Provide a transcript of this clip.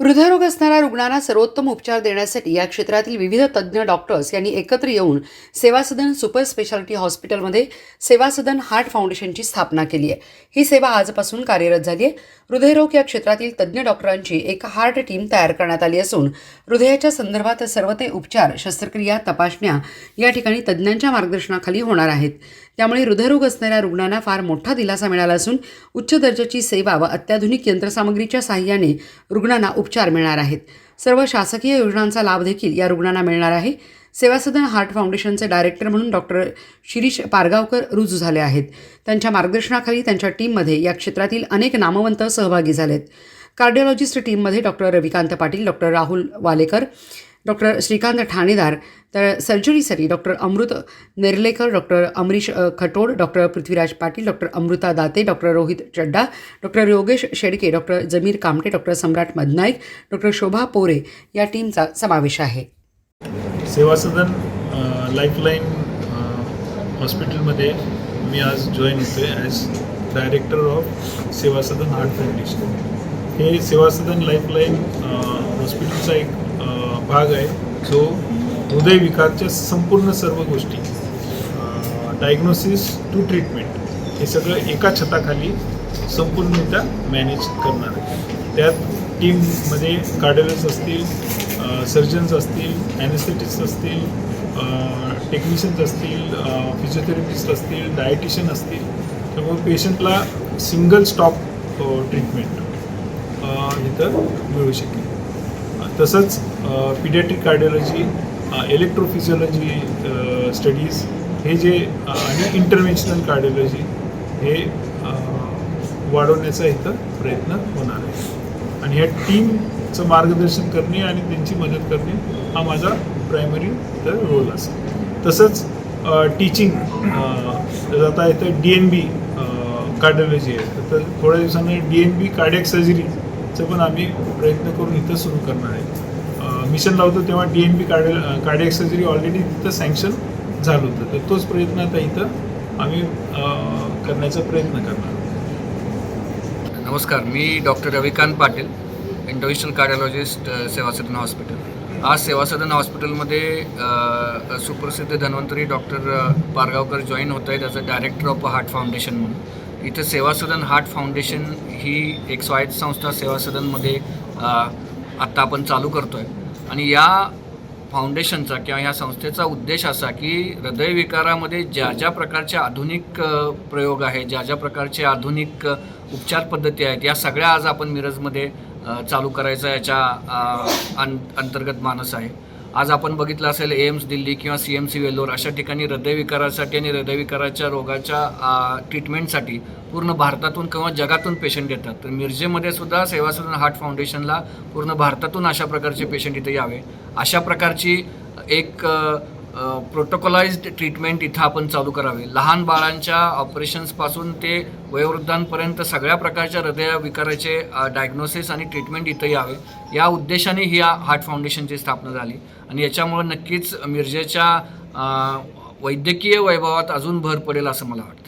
हृदयरोग असणाऱ्या रुग्णांना सर्वोत्तम उपचार देण्यासाठी या क्षेत्रातील विविध तज्ज्ञ डॉक्टर्स यांनी एकत्र येऊन सेवासदन सुपर स्पेशालिटी हॉस्पिटलमध्ये सेवासदन हार्ट फाउंडेशनची स्थापना केली आहे. ही सेवा आजपासून कार्यरत झाली आहे. हृदयरोग या क्षेत्रातील तज्ज्ञ डॉक्टरांची एक हार्ट टीम तयार करण्यात आली असून हृदयाच्या संदर्भात सर्व ते उपचार शस्त्रक्रिया तपासण्या या ठिकाणी तज्ज्ञांच्या मार्गदर्शनाखाली होणार आहेत. त्यामुळे हृदयरोग असणाऱ्या रुग्णांना फार मोठा दिलासा मिळाला असून उच्च दर्जाची सेवा व अत्याधुनिक यंत्रसामग्रीच्या साहाय्याने रुग्णांना उपचार मिळणार आहेत. सर्व शासकीय योजनांचा लाभ देखील या रुग्णांना मिळणार आहे. सेवा सदन हार्ट फाउंडेशनचे डायरेक्टर म्हणून डॉक्टर शिरीष पारगावकर रुजू झाले आहेत. त्यांच्या मार्गदर्शनाखाली त्यांच्या टीममध्ये या क्षेत्रातील अनेक नामवंत सहभागी झालेत. कार्डिओलॉजिस्ट टीममध्ये doctor Ravikant Patil doctor Rahul Walekar doctor Shrikant Thanedar तर सर्जरीसाठी doctor Amrut Nerlekar doctor Amrish Khatod doctor Prithviraj Patil doctor Amruta Date doctor Rohit Chadda doctor Yogesh Shedke doctor Jamir Kamte doctor Samrat Madnaik doctor Shobha Pore या टीमचा समावेश आहे. सेवा सदन lifeline हॉस्पिटलमध्ये मी आज join होतो as director of सेवा Sadan heart foundation हे सेवा सदन लाईफलाईन हॉस्पिटलचा एक भाग आहे. जो हृदयविकारच्या संपूर्ण सर्व गोष्टी डायग्नोसिस टू ट्रीटमेंट हे सगळं एका छताखाली संपूर्णरित्या मॅनेज करणार आहे. त्यात टीममध्ये कार्डिओलॉजिस्ट असतील सर्जन्स असतील ॲनेस्थेटिस्ट असतील टेक्निशियन्स असतील फिजिओथेरपिस्ट असतील डायटिशियन असतील त्यामुळे पेशंटला सिंगल स्टॉप ट्रीटमेंट इथं मिळू शकेल. तसंच पिडियाट्रिक कार्डिओलॉजी इलेक्ट्रोफिजिओलॉजी स्टडीज हे जे आणि इंटरव्हेन्शनल कार्डिओलॉजी हे वाढवण्याचा इथं प्रयत्न होणार आहे. आणि ह्या टीमचं मार्गदर्शन करणे आणि त्यांची मदत करणे हा माझा प्रायमरी तर रोल असेल. तसंच टीचिंग आता इथं डी एन बी कार्डिओलॉजी आहे. तर थोड्या दिवसांनी डी एन बी कार्डियक याचं पण आम्ही प्रयत्न करून इथं सुरू करणार आहे. मिशन लावतो तेव्हा D N B card cardiac surgery already तिथं सँक्शन झालं होतं. तर तोच प्रयत्न आता इथं आम्ही करण्याचा प्रयत्न करणार नमस्कार मी doctor Ravikant Patil interventional cardiologist Seva Sadan hospital आज सेवा सदन हॉस्पिटलमध्ये सुप्रसिद्ध धन्वंतरी डॉक्टर पारगावकर जॉईन होत आहेत. As a director of heart foundation म्हणून. इथं सेवा सदन हार्ट फाउंडेशन ही एक स्वायत्त संस्था सेवा सदनमध्ये आत्ता आपण चालू करतो आहे आणि या फाउंडेशनचा किंवा ह्या संस्थेचा उद्देश असा की हृदयविकारामध्ये ज्या ज्या प्रकारचे आधुनिक प्रयोग आहेत ज्या ज्या प्रकारचे आधुनिक उपचार पद्धती आहेत या सगळ्या आज आपण मिरजमध्ये चालू करायचा याच्या अं अंतर्गत मानस आहे. आज आपण बघितलं असेल एम्स दिल्ली किंवा सी एम सी वेल्लोर अशा ठिकाणी हृदयविकारासाठी आणि हृदयविकाराच्या रोगाच्या ट्रीटमेंटसाठी पूर्ण भारतातून किंवा जगातून पेशंट येतात. तर मिरजेमध्ये सुद्धा सेवा सदन हार्ट फाउंडेशनला पूर्ण भारतातून अशा प्रकारचे पेशंट इथे यावे. अशा प्रकारची एक प्रोटोकॉलाइज्ड ट्रीटमेंट इथं आपण चालू करावे. लहान बाळांच्या ऑपरेशन्सपासून ते वयोवृद्धांपर्यंत सगळ्या प्रकारच्या हृदयविकाराचे डायग्नोसिस आणि ट्रीटमेंट इथं यावे. या उद्देशाने ही या हार्ट फाउंडेशनची स्थापना झाली. आणि याच्यामुळं नक्कीच मिरजेच्या वैद्यकीय वैभवात अजून भर पडेल असं मला वाटतं.